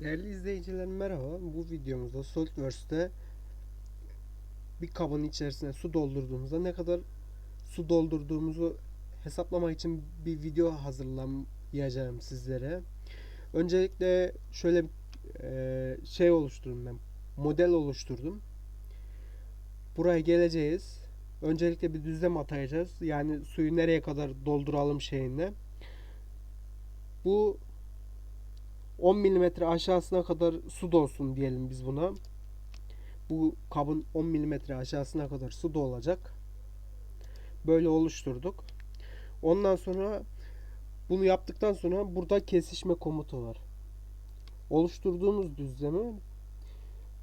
Değerli izleyicilerim merhaba. Bu videomuzda SolidWorks'te bir kabın içerisine su doldurduğumuzda ne kadar su doldurduğumuzu hesaplamak için bir video hazırlayacağım sizlere. Öncelikle şöyle e, şey oluşturdum ben. Model oluşturdum. Buraya geleceğiz. Öncelikle bir düzlem atayacağız. Yani suyu nereye kadar dolduralım şeyine. Bu 10 milimetre aşağısına kadar su dolsun diyelim biz buna. Bu kabın 10 milimetre aşağısına kadar su dolacak. Böyle oluşturduk. Ondan sonra bunu yaptıktan sonra burada kesişme komutu var. Oluşturduğumuz düzlemi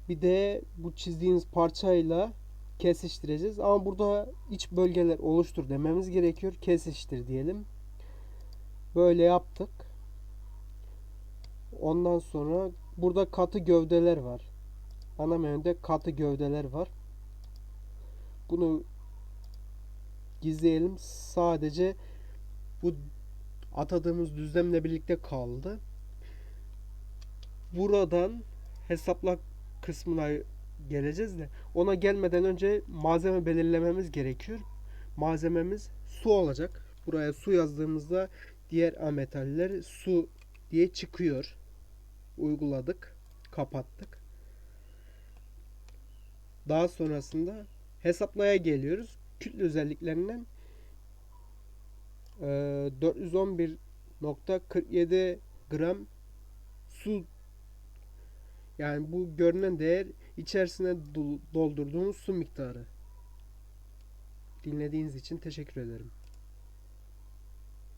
bir de bu çizdiğiniz parçayla kesiştireceğiz. Ama burada iç bölgeler oluştur dememiz gerekiyor. Kesiştir diyelim. Böyle yaptık. Ondan sonra burada katı gövdeler var. Ana menüde katı gövdeler var. Bunu gizleyelim. Sadece bu atadığımız düzlemle birlikte kaldı. Buradan hesapla kısmına geleceğiz de ona gelmeden önce malzeme belirlememiz gerekiyor. Malzememiz su olacak. Buraya su yazdığımızda diğer ametaller su diye çıkıyor. Uyguladık. Kapattık. Daha sonrasında hesaplaya geliyoruz. Kütle özelliklerinden e, 411.47 gram su yani bu görünen değer içerisine dol- doldurduğumuz su miktarı. Dinlediğiniz için teşekkür ederim.